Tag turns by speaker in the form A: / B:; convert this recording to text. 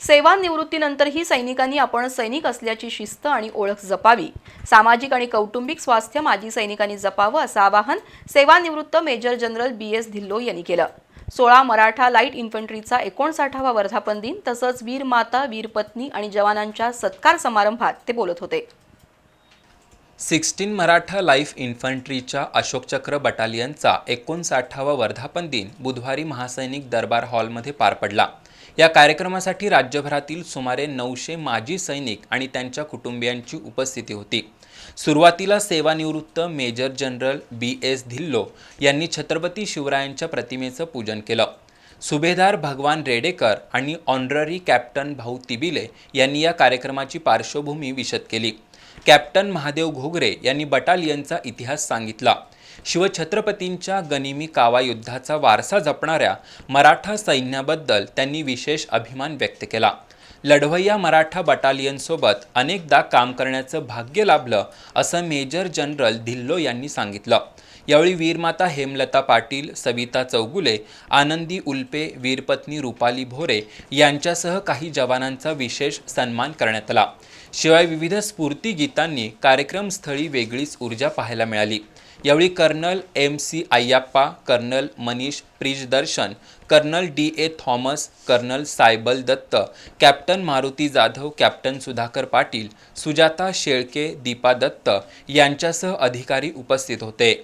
A: सेवानिवृत्तीनंतरही सैनिकांनी आपण सैनिक असल्याची शिस्त आणि ओळख जपावी. सामाजिक आणि कौटुंबिक स्वास्थ्य माजी सैनिकांनी जपावं असं आवाहन सेवानिवृत्त major general B S Dhillon यांनी केलं. सोळा मराठा लाइट इन्फंट्रीचा एकोणसाठावा वर्धापन दिन तसंच वीर माता वीर पत्नी आणि जवानांच्या सत्कार समारंभात ते बोलत होते.
B: सिक्स्टीन मराठा लाईफ इन्फंट्रीच्या अशोकचक्र बटालियनचा एकोणसाठावा वर्धापन दिन बुधवारी महासैनिक दरबार हॉलमध्ये पार पडला. या कार्यक्रमासाठी राज्यभरातील सुमारे नऊशे माजी सैनिक आणि त्यांच्या कुटुंबियांची उपस्थिती होती. सुरुवातीला सेवानिवृत्त major general B S Dhillon यांनी छत्रपती शिवरायांच्या प्रतिमेचं पूजन केलं. सुभेदार भगवान रेडेकर आणि ऑनररी कॅप्टन भाऊ तिबिले यांनी या कार्यक्रमाची पार्श्वभूमी विशद केली. कॅप्टन महादेव घोगरे यांनी बटालियनचा इतिहास सांगितला. शिवछत्रपतींच्या गनिमी कावा युद्धाचा वारसा जपणाऱ्या मराठा सैन्याबद्दल त्यांनी विशेष अभिमान व्यक्त केला. लढवय्या मराठा बटालियनसोबत अनेकदा काम करण्याचं भाग्य लाभलं असं मेजर जनरल धिल्लो यांनी सांगितलं. यावेळी वीरमाता हेमलता पाटील सविता चौगुले आनंदी उल्पे वीरपत्नी रुपाली भोरे यांच्यासह काही जवानांचा विशेष सन्मान करण्यात आला. शिवाय विविध स्फूर्ती गीतांनी कार्यक्रमस्थळी वेगळीच ऊर्जा पाहायला मिळाली. यावेळी colonel M C Ayyappa colonel Manish Priyadarshan colonel D A Thomas colonel Saibal Datta captain Maruti Jadhav captain Sudhakar Patil Sujata Shelke Deepa Datta यांच्यासह अधिकारी उपस्थित होते.